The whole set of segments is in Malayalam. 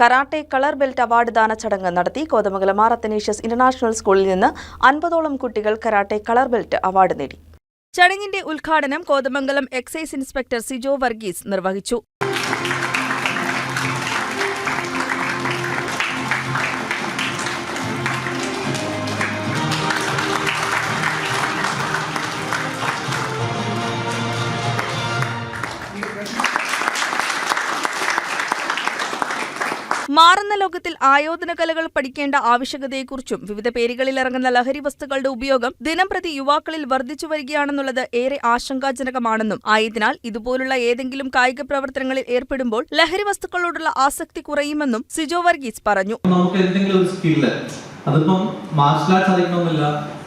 കരാട്ടെ കളർ ബെൽറ്റ് അവാർഡ് ദാന ചടങ്ങ് നടത്തി കോതമംഗലം ആർ അത്തനേഷ്യസ് ഇന്റർനാഷണൽ സ്കൂളിൽ നിന്ന് അൻപതോളം കുട്ടികൾ കരാട്ടെ കളർ ബെൽറ്റ് അവാർഡ് നേടി. ചടങ്ങിന്റെ ഉദ്ഘാടനം കോതമംഗലം എക്സൈസ് ഇൻസ്പെക്ടർ സിജോ വർഗീസ് നിർവഹിച്ചു. മാറുന്ന ലോകത്തിൽ ആയോധന കലകൾ പഠിക്കേണ്ട ആവശ്യകതയെക്കുറിച്ചും വിവിധ പേരുകളിൽ ഇറങ്ങുന്ന ലഹരി വസ്തുക്കളുടെ ഉപയോഗം ദിനംപ്രതി യുവാക്കളിൽ വർദ്ധിച്ചു വരികയാണെന്നുള്ളത് ഏറെ ആശങ്കാജനകമാണെന്നും ആയതിനാൽ ഇതുപോലുള്ള ഏതെങ്കിലും കായിക പ്രവർത്തനങ്ങളിൽ ഏർപ്പെടുമ്പോൾ ലഹരി വസ്തുക്കളോടുള്ള ആസക്തി കുറയുമെന്നും സിജോ വർഗീസ് പറഞ്ഞു. നമുക്ക് എന്തെങ്കിലും ഒരു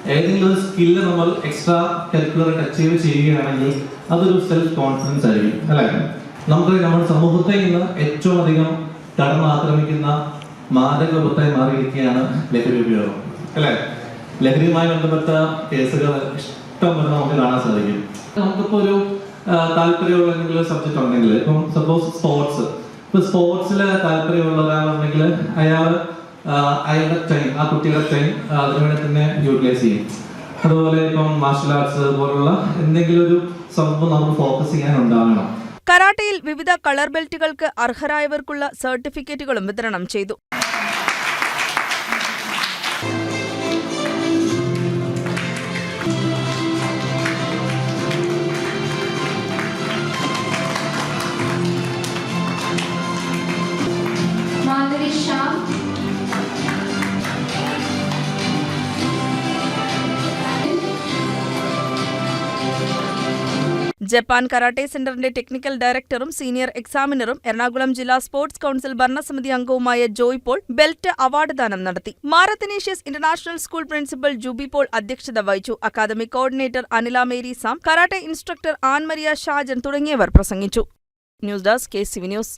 ഏതെങ്കിലും ഒരു സ്കില്ല് നമ്മൾ എക്സ്ട്രാ കരിക്കുലർ അച്ചീവ് ചെയ്യുകയാണെങ്കിൽ അതൊരു സെൽഫ് കോൺഫിഡൻസ് ആയിരിക്കും അല്ലേ? നമുക്ക് നമ്മുടെ സമൂഹത്തിൽ ഇന്ന് ഏറ്റവും അധികം കടന്നാക്രമിക്കുന്ന മാരക വിപത്തായി മാറിയിരിക്കുകയാണ് ലഹരി ഉപയോഗം. അല്ലെ? ലഹരിയുമായി ബന്ധപ്പെട്ട കേസുകൾ ഇഷ്ടം നമുക്ക് കാണാൻ സാധിക്കും. നമുക്കിപ്പോ ഒരു താല്പര്യമുള്ള എന്തെങ്കിലും സബ്ജക്ട് ഉണ്ടെങ്കിൽ ഇപ്പം സപ്പോസ് സ്പോർട്സ് ഇപ്പൊ സ്പോർട്സിൽ താല്പര്യമുള്ള ഒരാളുണ്ടെങ്കിൽ അയാൾ അയാളുടെ ടൈം ആ കുട്ടിയുടെ ടൈം അതിനുവേണ്ടി തന്നെ യൂട്ടിലൈസ് ചെയ്യും. അതുപോലെ ഇപ്പം മാർഷൽ ആർട്സ് പോലുള്ള എന്തെങ്കിലും ഒരു സംഭവം നമുക്ക് ഫോക്കസ് ചെയ്യാൻ ഉണ്ടാകണം കരാട്ടയിൽ വിവിധ കളർ ബെൽറ്റുകൾക്ക് അർഹരായവർക്കുള്ള സർട്ടിഫിക്കറ്റുകളും വിതരണം ചെയ്തു. മാധുരി ഷാ ജപ്പാൻ കരാട്ടെ സെന്ററിന്റെ ടെക്നിക്കൽ ഡയറക്ടറും സീനിയർ എക്സാമിനറും എറണാകുളം ജില്ലാ സ്പോർട്സ് കൌൺസിൽ ഭരണസമിതി അംഗവുമായ ജോയ് പോൾ ബെൽറ്റ് അവാർഡ് ദാനം നടത്തി. Mar Athanasius international school principal Jubi Paul അധ്യക്ഷത വഹിച്ചു. Academic coordinator Anila Mary Sam karate instructor Annmaria Shajan തുടങ്ങിയവർ പ്രസംഗിച്ചു. News desk K CV news.